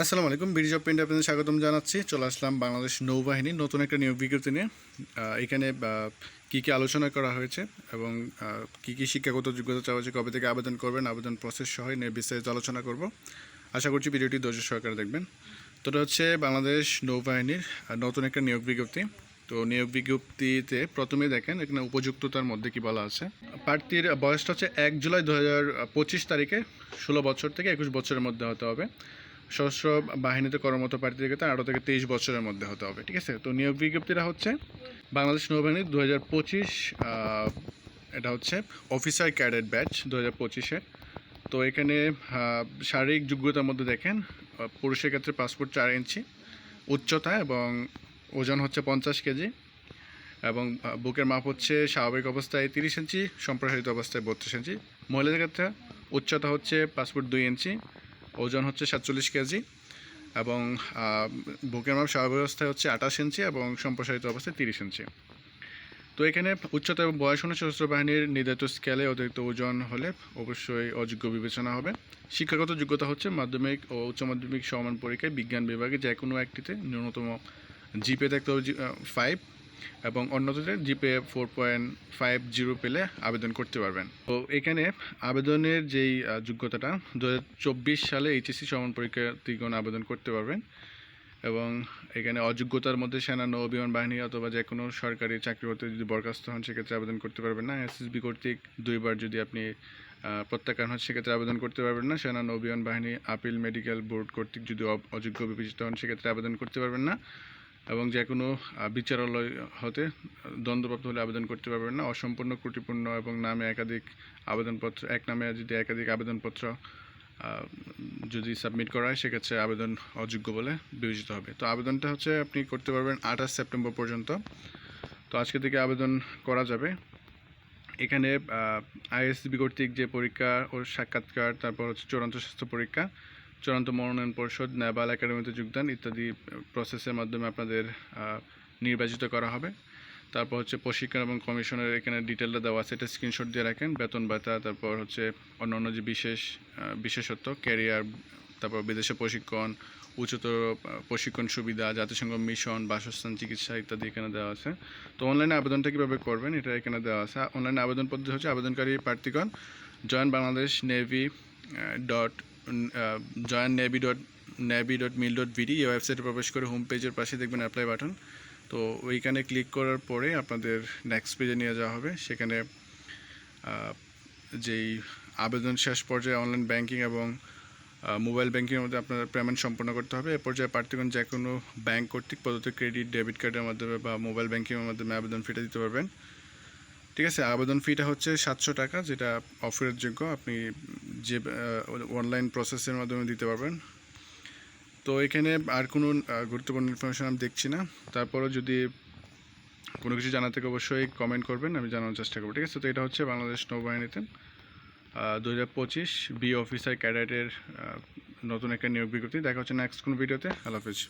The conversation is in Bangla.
আসসালামু আলাইকুম ব্রিজ অফ পেন্টে আপনাদের স্বাগতম জানাচ্ছি। চলে আসলাম বাংলাদেশ নৌবাহিনী, নতুন একটা নিয়োগ বিজ্ঞপ্তি নিয়ে। এখানে কী কী আলোচনা করা হয়েছে এবং কী কী শিক্ষাগত যোগ্যতা চাওয়া হয়েছে, কবে থেকে আবেদন করবেন, আবেদন প্রসেস সহ নিয়ে বিস্তারিত আলোচনা করব। আশা করছি ভিডিওটি ধৈর্য সহকারে দেখবেন। তো এটা হচ্ছে বাংলাদেশ নৌবাহিনীর নতুন একটা নিয়োগ বিজ্ঞপ্তি। তো নিয়োগ বিজ্ঞপ্তিতে প্রথমে দেখেন, এখানে উপযুক্ততার মধ্যে কি বলা আছে। প্রার্থীর বয়সটা হচ্ছে এক জুলাই দু হাজার পঁচিশ তারিখে, ষোলো বছর থেকে একুশ বছরের মধ্যে হতে হবে। সশস্ত্র বাহিনীতে কর্মরত প্রার্থীদের ক্ষেত্রে আঠারো থেকে তেইশ বছরের মধ্যে হতে হবে, ঠিক আছে? তো নিয়োগ বিজ্ঞপ্তিটা হচ্ছে বাংলাদেশ নৌবাহিনী দু হাজার পঁচিশ এটা হচ্ছে অফিসার ক্যাডেট ব্যাচ দু হাজার পঁচিশে। তো এখানে শারীরিক যোগ্যতার মধ্যে দেখেন পুরুষের ক্ষেত্রে পাসপোর্ট চার ইঞ্চি, উচ্চতা এবং ওজন হচ্ছে পঞ্চাশ কেজি এবং বুকের মাপ হচ্ছে স্বাভাবিক অবস্থায় তিরিশ ইঞ্চি, সম্প্রসারিত অবস্থায় বত্রিশ ইঞ্চি। মহিলাদের ক্ষেত্রে উচ্চতা হচ্ছে পাসপোর্ট দুই ইঞ্চি ওজন হচ্ছে সাতচল্লিশ কেজি এবং বুকের মাপ স্বাভাবিক অবস্থায় হচ্ছে আঠাশ ইঞ্চি এবং সম্প্রসারিত অবস্থায় তিরিশ ইঞ্চি। তো এখানে উচ্চতা এবং বয়স অনুযায়ী সশস্ত্র বাহিনীর নির্ধারিত স্কেলে অতিরিক্ত ওজন হলে অবশ্যই অযোগ্য বিবেচনা হবে। শিক্ষাগত যোগ্যতা হচ্ছে মাধ্যমিক ও উচ্চ মাধ্যমিক সমান পরীক্ষায় বিজ্ঞান বিভাগে যে কোনো একটিতে ন্যূনতম জিপে থাকতে হবে ফাইভ এবং অন্যদের জিপে ফোর পয়েন্ট ফাইভ জিরো পেলে আবেদন করতে পারবেন। তো এখানে আবেদনের যেই যোগ্যতাটা, দুহাজার চব্বিশ সালে এইচএসসি সমান পরীক্ষা ত্রিকোণ আবেদন করতে পারবেন এবং এখানে অযোগ্যতার মধ্যে সেনা নৌ বিমান বাহিনী অথবা যে কোনো সরকারি চাকরি করতে যদি বরখাস্ত হন, সেক্ষেত্রে আবেদন করতে পারবেন না। এসএসবি কর্তৃক দুইবার যদি আপনি প্রত্যাখ্যান হন, সেক্ষেত্রে আবেদন করতে পারবেন না। সেনা নৌ বিমান বাহিনী, আপিল, মেডিকেল বোর্ড কর্তৃক যদি অযোগ্য বিবেচিত হন, সেক্ষেত্রে আবেদন করতে পারবেন না। এবং যে কোনো বিচারালয় হতে দ্বন্দ্বপ্রাপ্ত হলে আবেদন করতে পারবেন না। অসম্পূর্ণ, ত্রুটিপূর্ণ এবং নামে একাধিক আবেদনপত্র, এক নামে যদি একাধিক আবেদনপত্র যদি সাবমিট করা হয়, সেক্ষেত্রে আবেদন অযোগ্য বলে বিবেচিত হবে। তো আবেদনটা হচ্ছে আপনি করতে পারবেন আঠাশ সেপ্টেম্বর পর্যন্ত। তো আজকে থেকে আবেদন করা যাবে। এখানে আইএসবি কর্তৃক যে পরীক্ষা ও সাক্ষাৎকার, তারপর হচ্ছে চূড়ান্ত স্বাস্থ্য পরীক্ষা চূড়ান্ত মনোনয়ন পরিষদ, নেবাল একাডেমিতে যোগদান ইত্যাদি প্রসেসের মাধ্যমে আপনাদের নির্বাচিত করা হবে। তারপর হচ্ছে প্রশিক্ষণ এবং কমিশনের এখানে ডিটেলটা দেওয়া আছে। এটা স্ক্রিনশট দিয়ে রাখেন, বেতন ভাতা, তারপর হচ্ছে অন্যান্য যে বিশেষ বিশেষত্ব ক্যারিয়ার তারপর বিদেশে প্রশিক্ষণ, উচ্চতর প্রশিক্ষণ সুবিধা, জাতিসংঘ মিশন বাসস্থান, চিকিৎসা ইত্যাদি এখানে দেওয়া আছে। তো অনলাইনে আবেদনটা কীভাবে করবেন? এটা এখানে দেওয়া আছে। অনলাইনে আবেদন পদ্ধতি হচ্ছে আবেদনকারী প্রার্থীগণ join Bangladesh navy dot join navy dot navy dot mil dot BD এই ওয়েবসাইটে প্রবেশ করে হোম পেজের পাশে দেখবেন অ্যাপ্লাই বাটন তো ওইখানে ক্লিক করার পরে আপনাদের নেক্সট পেজে নিয়ে যাওয়া হবে। সেখানে যেই আবেদন শেষ পর্যায়ে অনলাইন ব্যাংকিং এবং মোবাইল ব্যাংকিংয়ের মধ্যে আপনার পেমেন্ট সম্পন্ন করতে হবে। এ পর্যায়ে প্রার্থীগণ যে কোনো ব্যাংক কর্তৃক প্রদত্ত ক্রেডিট ডেবিট কার্ডের মাধ্যমে বা মোবাইল ব্যাংকিংয়ের মাধ্যমে আবেদন ফিটা দিতে পারবেন। ঠিক আছে? আবেদন ফিটা হচ্ছে সাতশো টাকা, যেটা অফারের যোগ্য আপনি যে অনলাইন প্রসেসের মাধ্যমে দিতে পারবেন। তো এখানে আর কোনো গুরুত্বপূর্ণ ইনফরমেশন আমি দেখছি না। তারপরও যদি কোনো কিছু জানা থেকে অবশ্যই কমেন্ট করবেন, আমি জানানোর চেষ্টা করব, ঠিক আছে? তো এটা হচ্ছে বাংলাদেশ নৌবাহিনীতে। দু হাজার পঁচিশ বি অফিসার ক্যাডেটের নতুন একটা নিয়োগ বিজ্ঞপ্তি। দেখা হচ্ছে নেক্সট কোনো ভিডিওতে আল্লাহ হাফিজ।